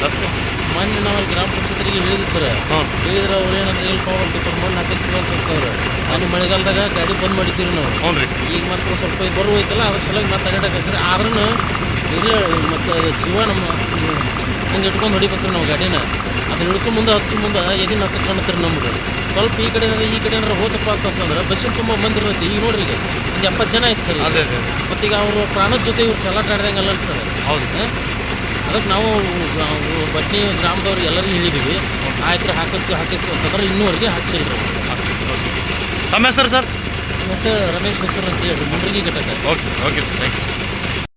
Sir. ಹ್ಞೂ ಹೇಳಿದ್ರೆ ಅವ್ರು ಏನಂದ್ರೆ ಹೇಳಿದ್ರೆ ಅವ್ರು ಏನಂತ ಮಣ್ಣು ಹಾಕಿಸ್ತೀವಿ ಅಂತ ಅವ್ರು ನಾನು ಮಳೆಗಾಲದಾಗ ಗಾಡಿ ಬಂದ್ ಮಾಡಿದ್ದೀವಿ ನಾವು. ಹ್ಞೂ ರೀ. ಈಗ ಮತ್ತೆ ಸ್ವಲ್ಪ ಬರು ಐತಲ್ಲ ಅದ್ರ ಸಲುವಾಗಿ ಮತ್ತೆ ಅಡ್ಡಾಡಕತ್ತೀರಿ ಆದ್ರೂ ಇಲ್ಲ ಮತ್ತು ಜೀವ ನಮ್ಮ ಹಂಗೆ ಇಟ್ಕೊಂಡು ಹೊಡಿಬೇಕ್ರಿ ನಾವು ಗಾಡಿನ. ಅದು ಇಳಿಸೋ ಮುಂದೆ ಹಚ್ಚು ಮುಂದೆ ಎದಿನ ಹಸ ಕಾಣತ್ತೀರಿ ನಮ್ಗೆ. ಸ್ವಲ್ಪ ಈ ಕಡೆ ಈ ಕಡೆ ಏನಾರು ಹೋದಪ್ಪ ಅಂತಂದ್ರೆ ಬಸ್ಸಿನ ತುಂಬ ಬಂದಿರ್ತೈತಿ ಈಗ ನೋಡ್ರಿ ಈಗ ಒಂದು ಎಪ್ಪತ್ತು ಜನ ಆಯ್ತು ಸರ್ ಮತ್ತೀಗ ಅವರು ಪ್ರಾಣದ ಜೊತೆ ಇವ್ರು ಚಲಾಟ ಆಡ್ದಂಗೆ ಅಲ್ಲ ಸರ್. ಹೌದು. ಅದಕ್ಕೆ ನಾವು ಬಟ್ನಿ ಗ್ರಾಮದವ್ರು ಎಲ್ಲರಿಗೂ ಹೇಳಿದ್ದೀವಿ ಆಯ್ತು ಹಾಕಿಸ್ತು ಹಾಕಿಸ್ತು ಅಂತಂದ್ರೆ ಇನ್ನೂವರೆಗೆ ಹಾಕ್ಸಿಲ್ಲ ರೀ ತಮ್ಮ ಹೆಸರು ಸರ್? ನಮ್ಮ ಹೆಸರು ರಮೇಶ್ ಹೆಸರು ಅಂತ ಹೇಳಿ ಮುಂಡ್ರಿಗೆ ಘಟಕ. Okay okay sir thank you.